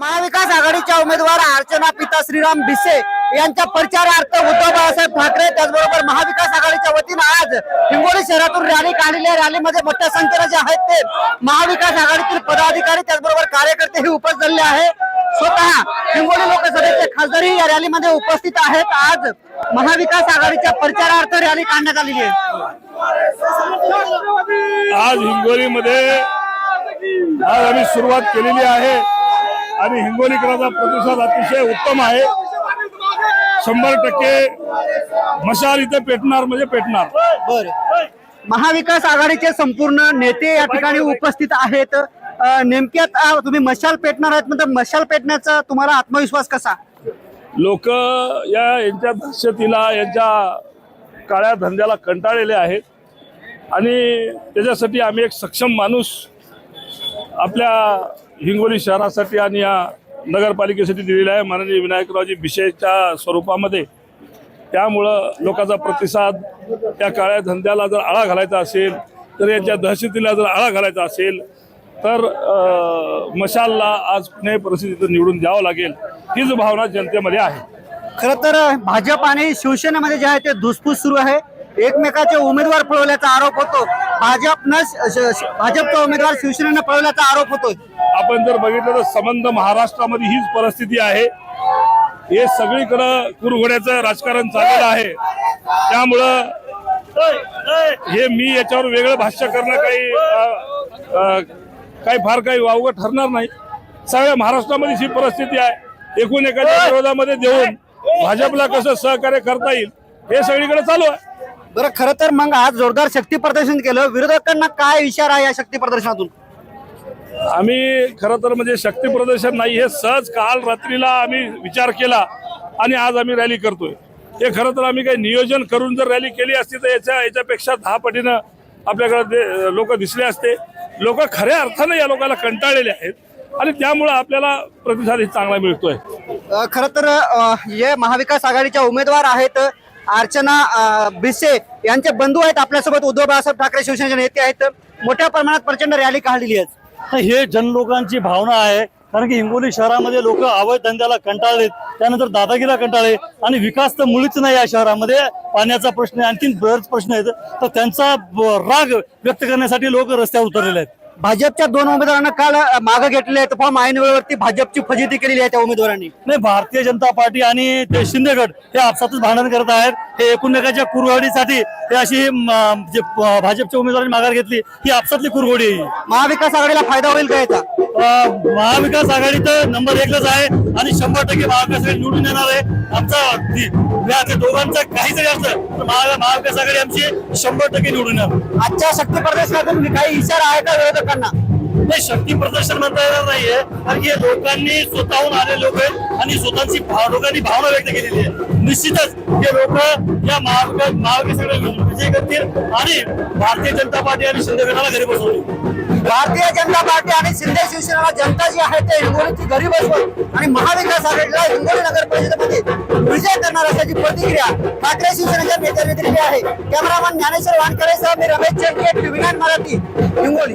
महाविकास आघाडीच्या उमेदवार अर्चना पिता श्रीराम भिसे यांच्या प्रचारार्थ उद्धव बाळासाहेब ठाकरे त्याचबरोबर महाविकास आघाडीच्या वतीनं आज हिंगोली शहरातून रॅली काढलेली आहे. रॅलीमध्ये मोठ्या संख्येने जे आहेत ते महाविकास आघाडीतील पदाधिकारी त्याचबरोबर कार्यकर्ते हे उपस्थित झाले आहे. स्वतः हिंगोली लोकसभेचे खासदारही या रॅलीमध्ये उपस्थित आहेत. आज महाविकास आघाडीच्या प्रचारार्थ रॅली काढण्यात आलेली आहे. आज हिंगोलीमध्ये आज आम्ही सुरुवात केलेली आहे. आणि हिंगोलीकरांचा प्रतिसाद अतिशय उत्तम आहे. शंभर टक्के मशाल इथे पेटणार म्हणजे पेटणार. बर. महाविकास आघाडीचे संपूर्ण नेते या ठिकाणी उपस्थित आहेत. नेमक्यात तुम्ही मशाल पेटणार आहेत म्हणजे मशाल पेटण्याचा तुम्हाला आत्मविश्वास कसा? लोक या यांच्या दहशतीला यांच्या काळ्या धंद्याला कंटाळलेले आहेत. आणि त्याच्यासाठी आम्ही एक सक्षम माणूस आपल्या हिंगोली शहरासाठी आणि या नगरपालिकेसाठी दिलेला आहे माननीय विनायकरावजी विषयच्या स्वरूपामध्ये. त्यामुळं लोकांचा प्रतिसाद त्या काळ्या धंद्याला जर आळा घालायचा असेल तर यांच्या दहशतीला जर आळा घालायचा असेल तर मशालला आज पुणे परिस्थितीत निवडून द्यावं लागेल हीच भावना जनतेमध्ये आहे. खरं तर भाजप आणि शिवसेनेमध्ये जे आहे ते धुसफूस सुरू आहे. एकमेकाचे उमेदवार पळवल्याचा आरोप होतो. भाजपनं भाजपचा उमेदवार शिवसेनेनं पळवल्याचा आरोप होतोय. आपण जर बघितलं तर संबंध महाराष्ट्रामध्ये हीच परिस्थिती आहे. हे सगळीकडं कुरघोड्याचं राजकारण चाललेलं आहे. त्यामुळं हे मी याच्यावर वेगळं भाष्य करणं काही काही फार काही वावगं ठरणार नाही. सगळ्या महाराष्ट्रामध्ये ही परिस्थिती आहे. एकूण एकाच्या विरोधामध्ये देऊन भाजपला कसं सहकार्य करता येईल हे सगळीकडे चालू आहे. बरं खरं तर मग आज जोरदार शक्ती प्रदर्शन केलं. विरोधकांना काय इशारा आहे या शक्ती प्रदर्शनातून? आम्ही खरं तर म्हणजे शक्ती प्रदर्शन नाही हे सहज काल रात्रीला आम्ही विचार केला आणि आज आम्ही रॅली करतोय. हे खरं तर आम्ही काही नियोजन करून जर रॅली केली असती तर याच्या याच्यापेक्षा दहा पटीनं आपल्याकडे लोक दिसले असते. लोक खऱ्या अर्थानं या लोकांना कंटाळलेले आहेत आणि त्यामुळं आपल्याला प्रतिसाद चांगला मिळतोय. अ, खरं तर हे महाविकास आघाडीच्या उमेदवार आहेत अर्चना बिसे भिसे यांचे बंधू आहेत आपल्यासोबत उद्धव बाळासाहेब ठाकरे शिवसेनेचे नेते आहेत. मोठ्या प्रमाणात प्रचंड रॅली काढलेली आहे हे जनलोकांची भावना आहे. कारण की हिंगोली शहरामध्ये लोक अवैध धंद्याला कंटाळलेत. त्यानंतर दादागिरीला कंटाळले. आणि विकास तर मुळीच नाही या शहरामध्ये. पाण्याचा प्रश्न आहे आणखीन बरेच प्रश्न आहेत. तर त्यांचा राग व्यक्त करण्यासाठी लोक रस्त्यावर उतरलेले आहेत. भाजपच्या दोन उमेदवारांना काल मागे घेतलेले आहेत. फॉर्म ऐनवेळेवरती भाजपची फजिती केलेली आहे त्या उमेदवारांनी. नाही भारतीय जनता पार्टी आणि ते शिंदे गट हे आपसातच भांडण करत आहेत. हे एकूणमेकाच्या कुरघोडीसाठी हे अशी भाजपच्या उमेदवारांनी माघार घेतली ही आपसातली कुरघोडी आहे. महाविकास आघाडीला फायदा होईल का याचा? महाविकास आघाडी तर नंबर एकच आहे आणि शंभर टक्के महाविकास आघाडी निवडून येणार आहे. आमचा दोघांचा काही जरी असलं तर महाविकास आघाडी आमची शंभर टक्के निवडून येणार. आजच्या शक्ती प्रदर्शनातून काही इशारा आहे का विरोधकांना? हे शक्ती प्रदर्शन म्हणता येणार नाहीये. कारण हे लोकांनी स्वतःहून आले लोक आहेत आणि स्वतःची लोकांनी भावना व्यक्त केलेली आहे. निश्चितच हे लोक या महाविकास महाविकास विजय करतील आणि भारतीय जनता पार्टी आणि शिंदे गटाला घरी बसवली भारतीय जनता पार्टी आणि शिंदे शिवसेना जनता जी आहे ते हिंगोलीची घरी बसवत आणि महाविकास आघाडीला हिंगोली नगर परिषदेमध्ये विजय करणार असल्याची प्रतिक्रिया ठाकरे शिवसेनेच्या नेत्यांनी दिलेली आहे. कॅमेरामॅन ज्ञानेश्वर वानकरेसह मी रमेश चेंडके टीव्ही नाईन मराठी हिंगोली.